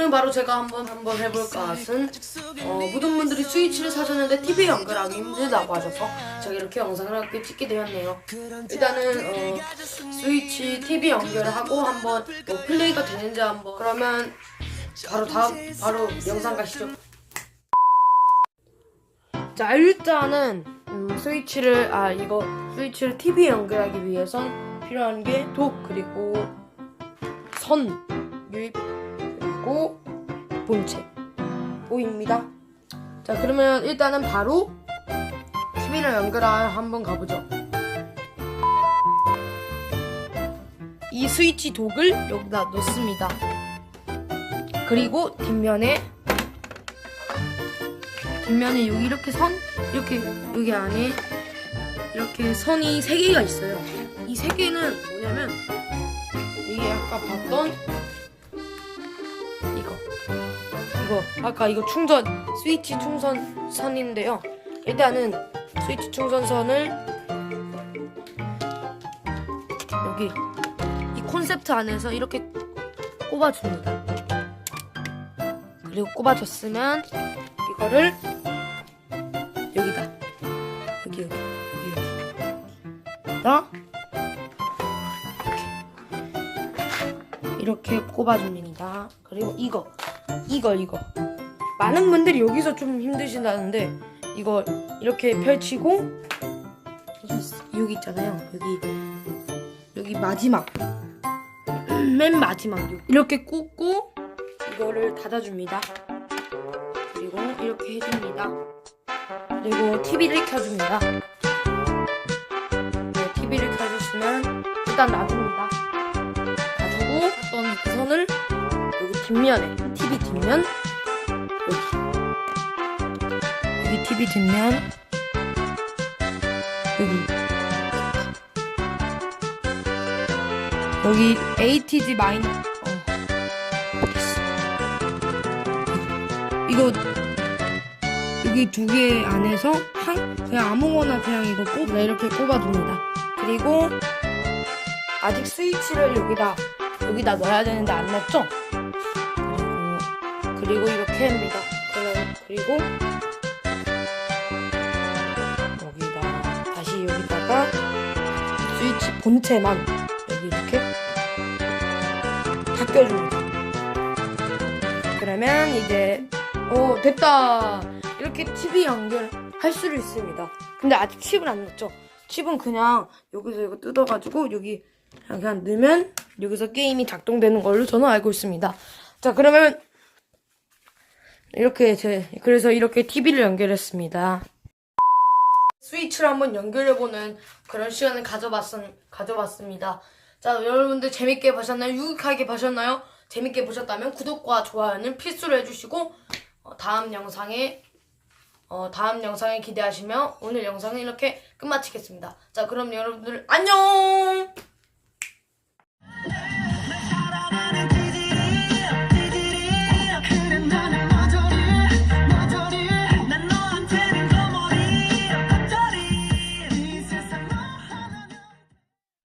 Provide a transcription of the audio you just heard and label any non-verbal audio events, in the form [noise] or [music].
지금 바로 제가 한번 한번 해볼 것은 어, 모든 분들이 스위치를 사셨는데 TV 연결하기 힘들다고 하셔서 제가 이렇게 영상을 함께 찍게 되었네요. 일단은 어, 스위치 TV 연결을 하고 한번 뭐 플레이가 되는지 한번 그러면 바로 다음 바로 영상 가시죠. 자 일단은 음, 스위치를 아 이거 스위치를 TV 연결하기 위해선 필요한 게 독 그리고 선 유입 그리고 본체 보입니다. 자 그러면 일단은 바로 TV를 연결하 한번 가보죠. 이 스위치 독을 여기다 넣습니다. 그리고 뒷면에 뒷면에 여기 이렇게 선 이렇게 여기 안에 이렇게 선이 세 개가 있어요. 이세 개는 뭐냐면 이게 아까 봤던 이거 이거 아까 이거 충전 스위치 충전 선인데요. 일단은 스위치 충전선을 여기 이 콘셉트 안에서 이렇게 꼽아줍니다. 그리고 꼽아줬으면 이거를 여기다 여기 여기 여기 여기 나 이렇게 꼽아줍니다. 그리고 이거 이거 이거 많은 분들이 여기서 좀 힘드신다는데 이거 이렇게 펼치고 여기, 있잖아요. 여기 여기 마지막 [clears throat] 맨 마지막 여기. 이렇게 꽂고 이거를 닫아줍니다. 그리고 이렇게 해줍니다. 그리고 TV를 켜줍니다. 네, TV를 켜줬으면 일단 어떤 그 선을 여기 뒷면에 TV 뒷면? 여기. 여기 TV 뒷면? 여기. 여기 ATG 마인 어. 이거 여기 두 개 안에서 한 그냥 아무거나 그냥 이거 꼽 네, 이렇게 꼽아줍니다. 그리고 아직 스위치를 여기다 여기다 넣어야 되는데 안 넣었죠? 그리고 그리고 이렇게 합니다. 그리고 여기다 다시 여기다가 스위치 본체만 여기 이렇게 다 껴줍니다. 그러면 이제 오 됐다 이렇게 TV 연결할 수도 있습니다 근데 아직 칩을 안 넣었죠 칩은 그냥 여기서 이거 뜯어가지고 여기 그냥 넣으면 여기서 게임이 작동되는 걸로 저는 알고 있습니다 자 그러면 이렇게 제 그래서 이렇게 TV를 연결했습니다 스위치를 한번 연결해보는 그런 시간을 가져봤, 가져봤습니다. 자, 여러분들 재밌게 보셨나요? 유익하게 보셨나요? 재밌게 보셨다면 구독과 좋아요는 필수로 해주시고 어, 다음 영상에 어, 다음 영상에 기대하시며 오늘 영상은 이렇게 끝마치겠습니다. 자, 그럼 여러분들 안녕!